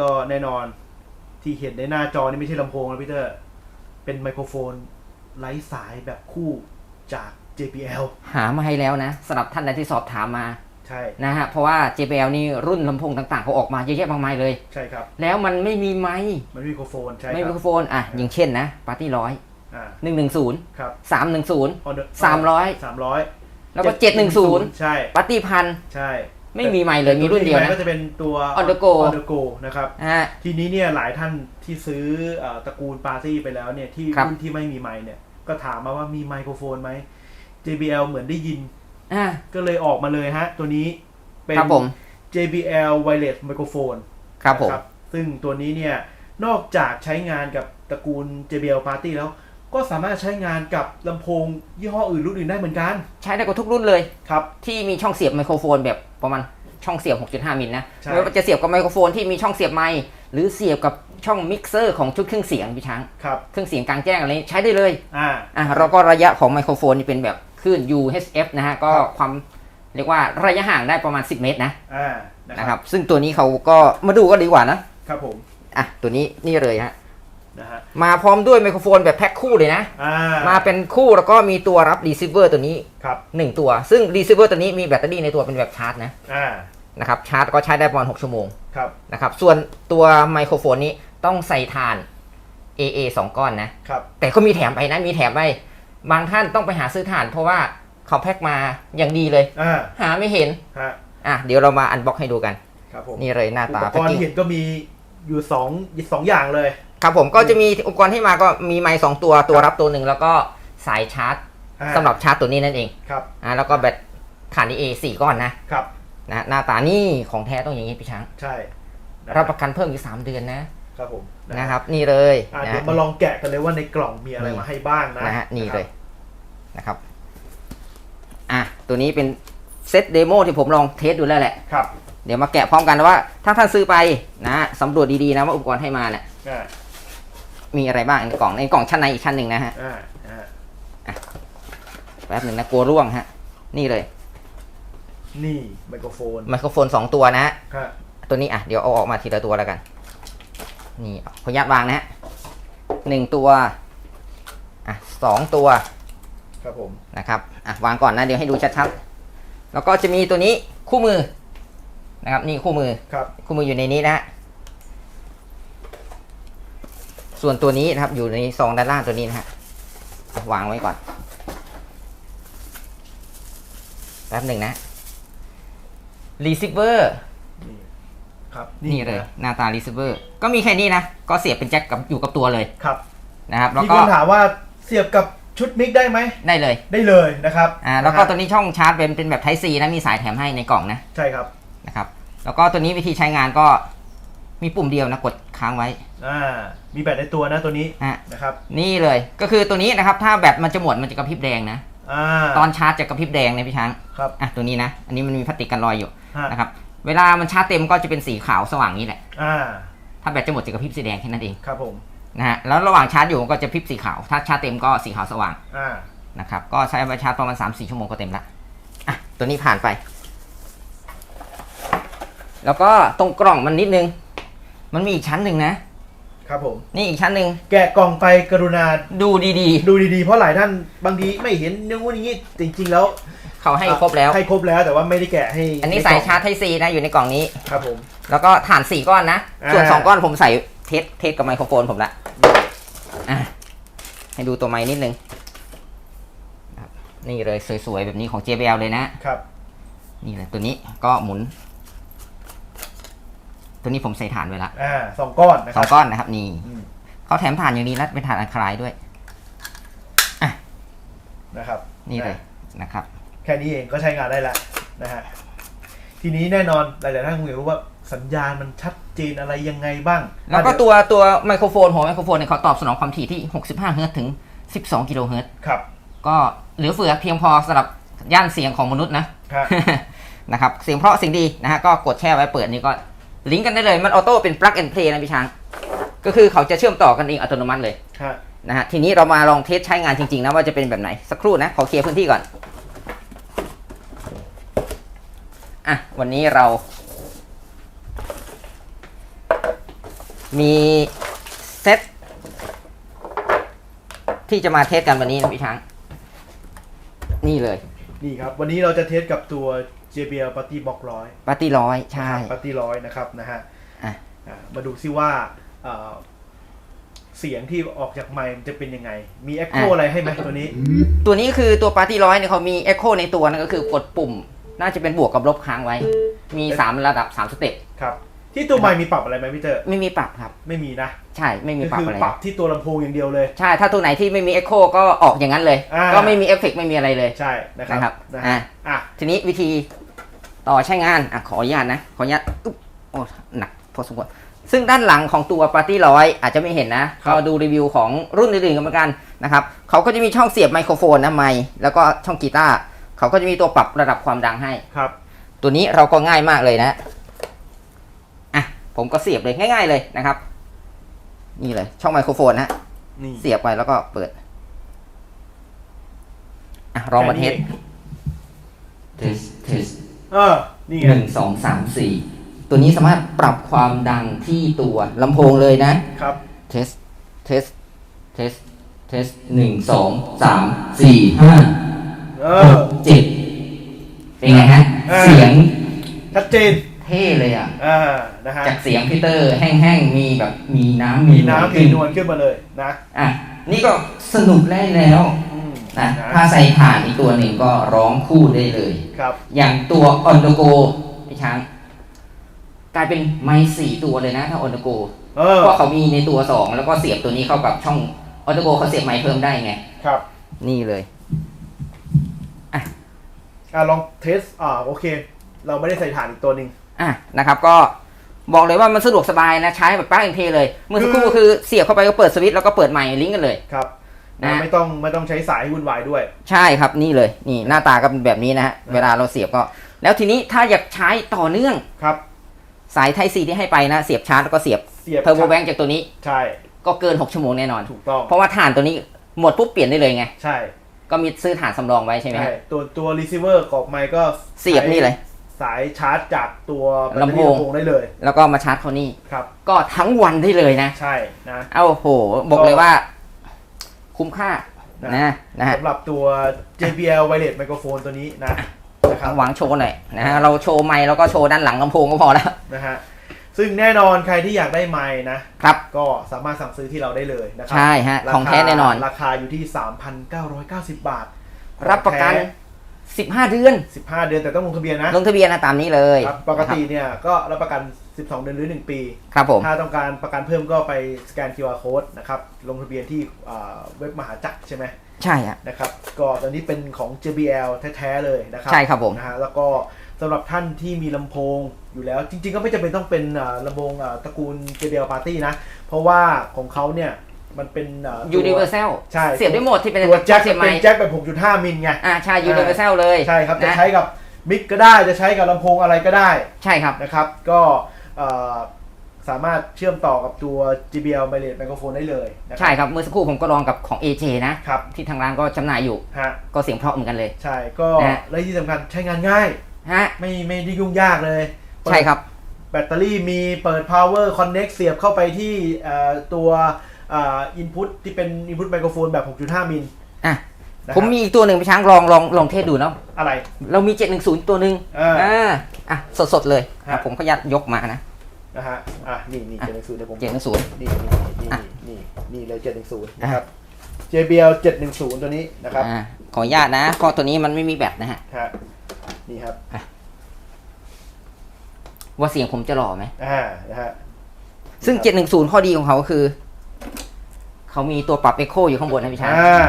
ก็แน่นอนที่เห็นในหน้าจอนี่ไม่ใช่ลำโพงนะพี่เตอร์ เป็นไมโครโฟนไร้สายแบบคู่จาก JBL หามาให้แล้วนะสำหรับท่านใดที่สอบถามมาใช่นะฮะเพราะว่า JBL นี่รุ่นลำโพงต่างๆเขาออกมาเยอะแยะมากมายเลย ใช่ครับ แล้วมันไม่มีไมค์มันมีไมโครโฟนใช่ไม่คมีรัไมโครโฟนอะอย่างเช่นนะปาร์ตี้ร้อยอ่าหนึ่งหนึ่งศูนย์ครับสามหนึ่งศูนย์ On the- สามร้อย สามร้อยแล้วก็เจ็ดหนึ่งศูนย์ใช่ปาร์ตี้พันใช่ ไม่มีไมค์เลยมีรุ่นเดียวนะก็จะเป็นตัว On the go On the go นะครับอะทีนี้เนี่ยหลายท่านที่ซื้อเอ่อตระกูลปาร์ตี้ไปแล้วเนี่ยที่ครับรุ่นที่ไม่มีไมค์เนี่ยก็ถามมาว่ามีไมโครโฟนไหม JBL เหมือนได้ยินอะก็เลยออกมาเลยฮะ ตัวนี้เป็นครับผม JBL Wireless Microphone ครับผมนะซึ่งตัวนี้เนี่ยนอกจากใช้งานกับตระกูล JBL Party แล้วก็สามารถใช้งานกับลำโพงยี่ห้ออื่นรุ่นอื่นได้เหมือนกัน ใช้ได้กับทุกรุ่นเลยครับ ที่มีช่องเสียบไมโครโฟนแบบ ประมาณช่องเสียบ 6.5 มิลนะใช่ ไม่ว่าจะเสียบกับไมโครโฟนที่มีช่องเสียบไมค์หรือเสียบกับช่องมิกเซอร์ของชุดเครื่องเสียงพี่ช้าง ครับ เครื่องเสียงกลางแจ้งอะไรนี้ใช้ได้เลย อ่า อะแล้วก็ระยะของไมโครโฟนนี่เป็นแบบคลื่น UHF นะฮะ ก็ครับความเรียกว่าระยะห่างได้ประมาณ 10 เมตรนะอ่า นะนะคครัรับบซึ่งตัวนี้เขาก็มาดูก็ดีกว่านะ ครับผม อะ ตัวนี้นี่เลยฮะ นะฮะมาพร้อมด้วยไมโครโฟนแบบแพ็คคู่เลยนะ อ่ามาเป็นคู่แล้วก็มีตัวรับรีเซิเวอร์ตัวนี้ ครับ1 ตัว ซึ่งรีเซิเวอร์ตัวนี้มีแบตเตอรี่ในตัวเป็นแบบชาร์จนะอ่านะครับชาร์จก็ใช้ได้ประมาณ 6 ชั่วโมงครับนะครับส่วนตัวไมโครโฟนนี้ต้องใส่ถ่าน AA 2 ก้อนนะ ครับแต่ก็มีแถมไปนะ มีแถมไปบางท่านต้องไปหาซื้อถ่าน เพราะว่าเขาแพ็คมาอย่างดีเลย อ่าหาไม่เห็น ฮะอะเดี๋ยวเรามาอันบ็อกให้ดูกัน ครับผมนี่เลยหน้าอุตาปกแพ็ครณ์กิ้งเห็นก็มีอยู่สองสองอย่างเลย ครับผมก็จะมีอุปกรณ์ที่มาก็มีไมค์สองตัวตัวรับตัวหนึ่งแล้วก็สายชาร์จอ่าสำหรับชาร์จตัวนี้นั่นเองครับอะแล้วก็แบตถ่าน AA 4ก้อนนะครับ นะหน้าตานี่ของแท้ต้องอย่างนี้พี่ช้าง ใช่นะรับประกันเพิ่มอีก 3 เดือนนะ ครับผมนะครับ นี่เลยอ่านะ เดี๋ยวมาลองแกะกันเลยว่าในกล่องมีอะไรนี่ มาให้บ้างนะนะฮะนี่คเลรับยนะครับ อะ ตัวนี้เป็นเซตเดโมที่ผมลองเทสดูแล้วแหละ ครับเดี๋ยวมาแกะพร้อมกันว่า ถ้าท่านซื้อไปนะสำรวจดีๆนะว่าอุปกรณ์ให้มาเนี่ยอ่า มีอะไรบ้างในกล่องในกล่องชั้นในอีกชั้นหนึ่งนะฮะอ่าอ่าแป๊บหนึ่งนะกลัวร่วงฮะ นี่เลย นี่ไมโครโฟนไมโครโฟนสองตัวนะฮะฮะตัวนี้อะเดี๋ยวเอาออกมาทีละตัวแล้วกัน นี่ขออนุญาตวางนะฮะหนึ่งตัวอะสองตัวครับผมนะครับอะวางก่อนนะเดี๋ยวให้ดูชัดๆแล้วก็จะมีตัวนี้คู่มือนะครับ นี่คู่มือครับ คู่มืออยู่ในนี้นะฮะ ส่วนตัวนี้นะครับอยู่ในซองด้านล่างตัวนี้นะฮะอะวางไว้ก่อนแป๊บหนึ่งนะ receiver นี่ครับนี่เลยะหน้าตา receiver ก็มีแค่นี้นะ ก็เสียบเป็นแจ็คกับอยู่กับตัวเลยครับนะครับ แล้วมีก็คนถามว่าเสียบกับชุดมิกได้ไหมได้เลย ได้เลยนะครับอ่าแล้วก็ะฮะตัวนี้ช่องชาร์จเป็นเป็นแบบ Type C นะมีสายแถมให้ในกล่องนะใช่ครับนะครับ แล้วก็ตัวนี้วิธีใช้งานก็ มีปุ่มเดียวนะกดค้างไว้อ่ามีแบตในตัวนะตัวนี้อะนะครับนี่เลยก็คือตัวนี้นะครับ ถ้าแบตมันจะหมดมันจะกระพริบแดงนะอ่าตอนชาร์จจะกระพริบแดงนะพี่ช้างครับอะตัวนี้นะ อันนี้มันมีพลาสติกกันรอยอยู่ฮะนะครับเวลามันชาร์จเต็มก็จะเป็นสีขาวสว่างนี้แหละอ่าถ้าแบตจะหมดจะกระพริบสีแดงแค่นั้นเองครับผมนะฮะแล้วระหว่างชาร์จอยู่มันก็จะพริบสีขาว ถ้าชาร์จเต็มก็สีขาวสว่างอ่านะครับก็ใช้ไปชาร์จประมาณ3-4ชั่วโมงก็เต็มละอะตัวนี้ผ่านไป แล้วก็ตรงกล่องมันนิดนึง มันมีอีกชั้นหนึ่งนะ ครับผม นี่อีกชั้นหนึ่งแกะกล่องไปกรุณาดูดีดูดีๆ เพราะหลายท่านบางทีไม่เห็นนู่นอย่างนี้จริง ๆ แล้วๆ เขาให้ครบแล้ว ให้ครบแล้วแต่ว่าไม่ได้แกะให้อันนี้ใกสายล่งชาร์จไทซีนะอยู่ในกล่องนี้ ครับผม แล้วก็ฐานสี่ก้อนนะอ่าส่วนสองก้อนผมใส่เทสเทสกับไมโครโฟนผมละอะให้ดูตัวไม้นิดนึงครับนี่เลยสวยๆ แบบนี้ของ JBL เลยนะ ครับ นี่เลยตัวนี้ก็หมุน ตัวนี้ผมใส่ฐานไว้ละอ่าสองก้อนนะสคอรังบก้อนนะครับนี่อืม เขาแถมฐานอย่างนี้แล้วเป็นฐานอันคลายด้วยนะครับนี่เลยะนะครับ แค่นี้เองก็ใช้งานได้แล้วนะฮะทีนี้แน่นอนหลายๆท่านคงอยากรู้ว่าสัญญาณมันชัดเจนอะไรยังไงบ้างแล้วก็อะเดี๋ยตัวตัวไมโครโฟนหัวไมโครโฟนเนี่ยเขาตอบสนองความถี่ที่ 65 เฮิรตซ์ถึง 12 กิโลเฮิรตซ์ครับก็เหลือเฟือเพียงพอสำหรับย่านเสียงของมนุษย์นะ ครับ นะครับเสียงเพราะเสียงดีนะฮะก็กดแช่ไว้เปิดนี่ก็ ลิงก์กันได้เลยมันออโต้เป็น plug and play นะพี่ช้าง ก็คือเขาจะเชื่อมต่อกันเองอัตโนมัติเลยฮะนะฮะทีนี้เรามาลองเทสใช้งานจริงๆนะว่าจะเป็นแบบไหนสักครู่นะขอเคลียร์พื้นที่ก่อนอะวันนี้เรา มีเซตที่จะมาเทสกันวันนี้นะพี่ช้าง นี่เลย นี่ครับ วันนี้เราจะเทสกับตัว JBL Party Box ร้อยปาร์ตี้ร้อยใช่ ปาร์ตี้ร้อยนะครับนะฮะอะ อะมาดูซิว่าเอ่อเสียงที่ออกจากไมค์มันจะเป็นยังไง มีเอ็กโคอะไรให้ไหมตัวนี้ ตัวนี้คือตัวปาร์ตี้ร้อยเนี่ยเขามี Echo ในตัวนั่นก็คือกดปุ่ม น่าจะเป็นบวกกับลบค้างไว้ มี 3 ระดับ 3 สเต็ปครับ ที่ตัวไมค์มีปรับอะไรไหมพี่เตอร์ไม่มีปรับครับ ไม่มีนะใช่ไม่มีก็ปรับคืออะไร ปรับที่ตัวลำโพงอย่างเดียวเลย ใช่ ถ้าตัวไหนที่ไม่มี Echo ก็ออกอย่างนั้นเลย อ่า ก็ไม่มีเอฟเฟกต์ไม่มีอะไรเลย ใช่นะครับนะครับนะอะ ฮะอะ ทีนี้วิธี ต่อใช้งานอะขออนุญาตนะ ขออนุญาตอุ๊บโอ้หนักพอสมควรซึ่งด้านหลังของตัวปาร์ตี้ร้อยอาจจะไม่เห็นนะก็ดูรีวิวของรุ่นอื่นๆกันเหมือนกันนะครับเขาก็จะมีช่องเสียบไมโครโฟนนะไมค์แล้วก็ช่องกีตาร์เขาก็จะมีตัวปรับระดับความดังให้ครับ ตัวนี้เราก็ง่ายมากเลยนะอะผมก็เสียบเลยง่าย ๆเลยนะครับ นี่เลยช่องไมโครโฟนนะนี่เสียบไปแล้วก็เปิดอะลองมาเทสเทสเทส เออ นี่ไง หนึ่งสองสามสี่ตัวนี้สามารถปรับความดังที่ตัวลำโพงเลยนะ ครับ เทส เทส เทส เทสหนึ่งสองสามสี่ห้าเอหอ กเจ็ดเป็นไงฮะ เออ เสียงชัดเจน เท่เลยอะ อ่า นะฮะ จากเสียงพีเตอร์แห้งๆ มีแบบมีน้ำมีหน้ำขึ้มีนวลขึ้นมาเลยนะ อะ นี่ก็สนุกได้แล้วอืม นะนะถ้าใส่ถ่านอีกตัวหนึ่งก็ร้องคู่ได้เลย ครับ อย่างตัวออนโดโกไอ้ช้างกลายเป็นไม้สี่ตัวเลยนะถ้าออนโดโกเออ เพราะเขามีในตัวสองแล้วก็เสียบตัวนี้เข้ากับช่องออนโดโกเขาเสียบไม้เพิ่มได้ไง ครับ นี่เลย อ่าลองเทส อ่า โอเค เราไม่ได้ใส่ฐานอีกตัวหนึ่ง อะนะครับก็บอกเลยว่ามันสะดวกสบายนะใช้แบบป้าเองเทเลย เมื่อสักครู่คือคือเสียบเข้าไปก็เปิดสวิตช์แล้วก็เปิดไมค์ลิงก์กันเลย ครับ นะไม่ต้องไม่ต้องใช้สายให้วุ่นวายด้วย ใช่ครับนี่เลยนี่หน้าตาก็เป็นแบบนี้นะฮะอ่าเวลาเราเสียบก็ แล้วทีนี้ถ้าอยากใช้ต่อเนื่องครับ สายไทซีที่ให้ไปนะ เสียบชาร์จแล้วก็เสียบเสียบเทอร์โบแบงจากตัวนี้ใช่ก็เกิน 6 ชั่วโมงแน่นอนถูกต้องเพราะว่าถ่านตัวนี้หมดปุ๊บเปลี่ยนได้เลยไง ใช่ ก็มีซื้อถ่านสำรองไว้ใช่ไหมใช่ฮะตัวตัวรีเซิเวอร์กรอกไมค์ก็เสียบนี่เลยสายชาร์จจากตัวแบตเตอลำโพรี่งลำโพงได้เลย แล้วก็มาชาร์จเขานี่ครับ ก็ทั้งวันได้เลยนะ ใช่นะ เอ้าโห บอกเลยว่า คุ้มค่านะนะนะฮะสำหรับตัว JBL Wireless Microphone ตัวนี้นะนะครับวางโชว์หน่อยนะฮะเราโชว์ไมค์แล้วก็โชว์ด้านหลังลำโพงก็พอแล้วนะฮะซึ่งแน่นอนใครที่อยากได้ไมค์นะครับก็สามารถสั่งซื้อที่เราได้เลยนะครัใช่ฮะราคาของแท้แน่นอน ราคาอยู่ที่ 3,990 บาท รับประกัน 15 เดือน 15 เดือนแต่ต้องลงทะเบียนนะลงทะเบียนนะตามนี้เลยครับปกติเนี่ยก็รับประกัน 12 เดือนหรือ 1 ปี ครับผม ถ้าต้องการประกันเพิ่มก็ไปสแกน QR code นะครับ ลงทะเบียนที่อ่าเว็บมหาจักรใช่ไหมใช่ฮะนะครับ ก็ตอนนี้เป็นของ JBL แท้ๆเลยนะครัใช่ครับผมนะฮะแล้วก็สำหรับท่านที่มีลำโพงอยู่แล้ว จริง ๆ ก็ไม่จำเป็นต้องเป็นอ่าลำโพงอ่าตระกูล JBL Party นะ เพราะว่าของเขาเนี่ย มันเป็นอ่าตัว Universal ใช่ เสียบได้หมดที่เป็นตัวแจ็คเสียบไมเป็นค์แจ็คแบบ 6.5 มิลไง อ่าใช่ Universal เลยใช่ครับ จะนะใช้กับมิกก็ได้จะใช้กับลำโพงอะไรก็ได้ใช่ครับ นะครับ ก็เอ่อสามารถเชื่อมต่อกับตัว JBL Wireless Microphone ได้เลยนะครัใช่ครับ เมื่อสักครู่ผมก็ลองกับของ AJ นะ ครับที่ทางร้านก็จำหน่ายอยู่ ฮะก็เสียงเพราะเหมือนกันเลย ใช่ก็นะ และที่สำคัญใช้งานง่าย ฮะ ไม่ไม่ได้ยุ่งยากเลยเปิดใช่ครับ แบตเตอรี่มีเปิด power connect เสียบเข้าไปที่เอ่อตัว เอ่อ input ที่เป็น input microphone แบบ 6.5 มิลอะนะครับผมมีอีกตัวหนึ่งพี่ช้างลองลองลองเทสดูเนาะอะไร เรามี 710 ตัวหนึ่งอ่าอ่าอะสดๆเลยอะฮะผมก็ยัดยกมานะนะฮะอะนี่นี่อะเจ็ดหนึ่งศูนย์เดี๋ยวผม710นี่นี่นี่นี่นี่เลยเจ็ดหนึ่งศูนย์นะครับ JBL เจ็ดหนึ่งศูนย์ตัวนี้นะครับอ่าขออนุญาตนะก็ตัวนี้มันไม่มีแบตนะฮะฮะนี่ครับว่าเสียงผมจะหล่อไหมอ่านะฮะซึ่ง 710 ข้อดีของเขาคือ เขามีตัวปรับ Echo อยู่ข้างบนนะพี่ช้างอ่า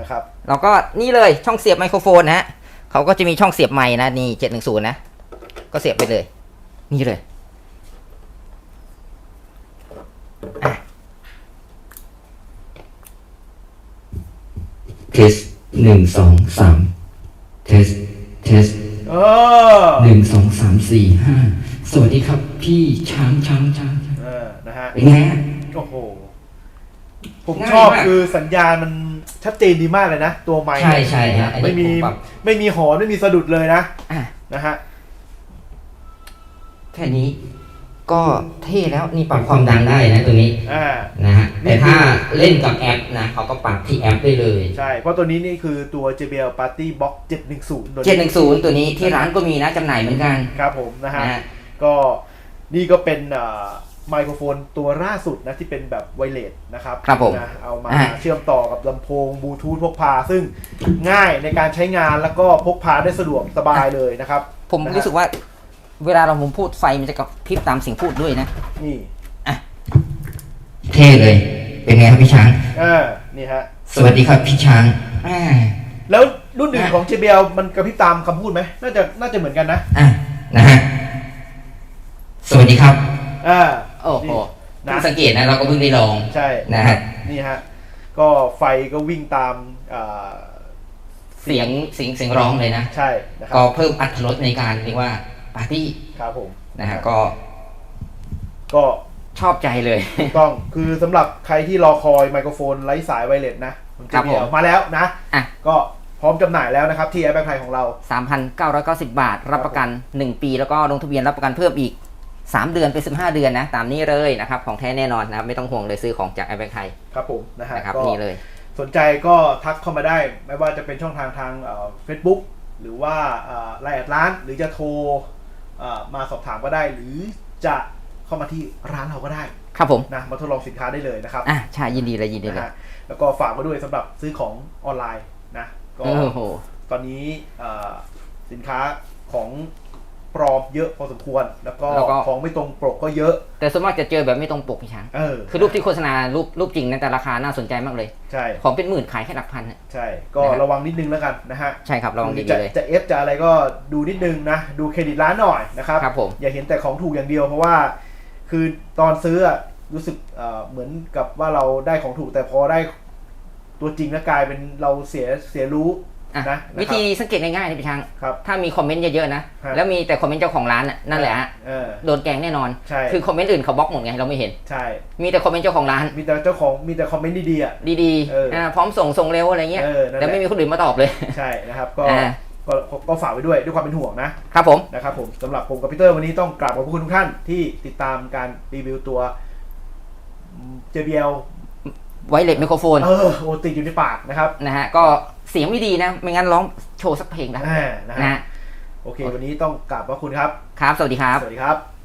นะครับเราก็นี่เลยช่องเสียบไมโครโฟนนะฮะเขาก็จะมีช่องเสียบไมค์นะนี่710นะ ก็เสียบไปเลย นี่เลยอะเทสหนึ่งสองสามเทสเทสเออหนึ่งสองสามสี่ห้าสวัสดีครับ พี่ช้างช้างช้างเออนะฮะเป็นไงฮะ โอ้โหผมง่ายชอบมากคือสัญญาณมันชัดเจนดีมากเลยนะ ตัวไมค์ใช่ใช่ฮะอันนี้ไม่มีผมปรับ ไม่มีหอนไม่มีสะดุดเลยนะอะ นะฮะ แค่นี้ก็เท่แล้วนี่ปรับความดังได้นะตัวนี้อ่า นะฮะแต่ถ้าเล่นกับแอปนะเขาก็ปรับที่แอปได้เลย ใช่ เพราะตัวนี้นี่คือตัว JBL Party Box 710ตัว710 ตัวนี้ที่ร้านก็มีนะจำหน่ายเหมือนกันครับผมนะฮะ นะฮะ ก็นี่ก็เป็นอ่า ไมโครโฟนตัวล่าสุดนะที่เป็นแบบไวเลสนะครับครับผมนะเอามาอ่าเชื่อมต่อกับลำโพงบลูทูธพกพา ซึ่งง่ายในการใช้งานแล้วก็พกพาได้สะดวกสบายเลยนะครับ ผมนะฮะรู้สึกว่าเวลาเราผมพูดไฟมันจะกระพริบตามเสียงพูดด้วยนะ นี่เท่เลย เป็นไงครับพี่ช้างอ่านี่ฮะ สวัสดีครับพี่ช้างอ่าแล้วรุ่นอื่นของ JBL มันกระพริบตามคำพูดไหมน่าจะน่าจะเหมือนกันนะอะนะฮะสวัสดีครับอ่า โอ้โหนี่เพิ่งนะ สังเกตนะเราก็เพิ่งได้ลองใช่นะฮะนี่ฮะก็ไฟก็วิ่งตามอ่าเสียงเสียงเสียงร้องเลยนะ ใช่นะครัก็บเพิ่มอัตรถรสในการเรียกว่าปาร์ตี้ครับผมนะฮะก็ก็ ชอบใจเลย ถูกต้องคือสำหรับใครที่รอคอยไมโครโฟนไร้สายไวเลสนะของครับ JBL ผมมาแล้วนะ อะ ก็พร้อมจำหน่ายแล้วนะครับที่แอปแบงไทยของเรา 3,990 บาท รับประกัน 1 ปี แล้วก็ลงทะเบียนรับประกันเพิ่มอีก 3 เดือนเป็น15 เดือนนะ ตามนี้เลยนะครับ ของแท้แน่นอนนะครับ ไม่ต้องห่วงเลยซื้อของจากแอปแบงไทยครับผมนะฮะนะครับก็นี่เลย สนใจก็ทักเข้ามาได้ ไม่ว่าจะเป็นช่องทางทางเฟซบุ๊กหรือว่าไลน์แอดร้านหรือจะโทรเอ่อมาสอบถามก็ได้ หรือจะเข้ามาที่ร้านเราก็ได้ครับผมนะมาทดลองสินค้าได้เลยนะครับอะใช่ยินดีเลยยินดีนะเลยฮะแล้วก็ฝากไว้ด้วยสำหรับซื้อของออนไลน์นะก็ โอ้โห ตอนนี้เอ่อสินค้าของ ปลอมเยอะพอสมควร แล้วก็แล้วก็ ของไม่ตรงปกก็เยอะ แต่ส่วนมากจะเจอแบบไม่ตรงปกพี่ช้าง เออคือรูปที่โฆษณารูปรูปจริงนะแต่ราคาน่าสนใจมากเลย ใช่ของเป็นหมื่นขายแค่หลักพันน่ะใช่ ก็นะฮะระวังนิดนึงแล้วกันนะฮะใช่ครับลองดีจะๆเลย จะเอฟจะอะไรก็ดูนิดนึงนะ ดูเครดิตร้านหน่อยนะครับ ครับผม อย่าเห็นแต่ของถูกอย่างเดียวเพราะว่า คือตอนซื้ออะรู้สึกเอ่อเหมือนกับว่าเราได้ของถูกแต่พอได้ตัวจริงแล้วกลายเป็นเราเสียเสียรู้ อะนะวิธีสังเกตง่ายๆนะพี่ช้างครับถ้ามีคอมเมนต์เยอะๆนะฮะแล้วมีแต่คอมเมนต์เจ้าของร้านน่ะนั่นแหละฮะเออ โดนแกล้งแน่นอน ใช่ คือคอมเมนต์อื่นเขาบล็อกหมดไงเราไม่เห็น ใช่ มีแต่คอมเมนต์เจ้าของร้าน มีแต่เจ้าของมีแต่คอมเมนต์ดีๆอะ ดีเอออ่ๆาพร้อมส่งส่งเร็วอะไรเงี้ยเออนั่นแหละ แต่ไม่มีคนอื่นมาตอบเลย ใช่นะครับก็อ่า ก็ก็ก็ฝากไว้ด้วยด้วยความเป็นห่วงนะครับผม นะครับผมสำหรับผมกับพีเตอร์วันนี้ต้องกราบขอบพระคุณทุกท่านที่ติดตามการรีวิวตัว JBL ไวเลสไมโครโฟน เออโอติดอยู่ในปากนะครับ นะฮะ ก็เสียงไม่ดีนะ ไม่งั้นร้องโชว์สักเพลงได้อ่านะนะฮะฮะโอเค วันนี้ต้องกราบขอบพระคุณครับ ครับ สวัสดีครับ สวัสดีครับ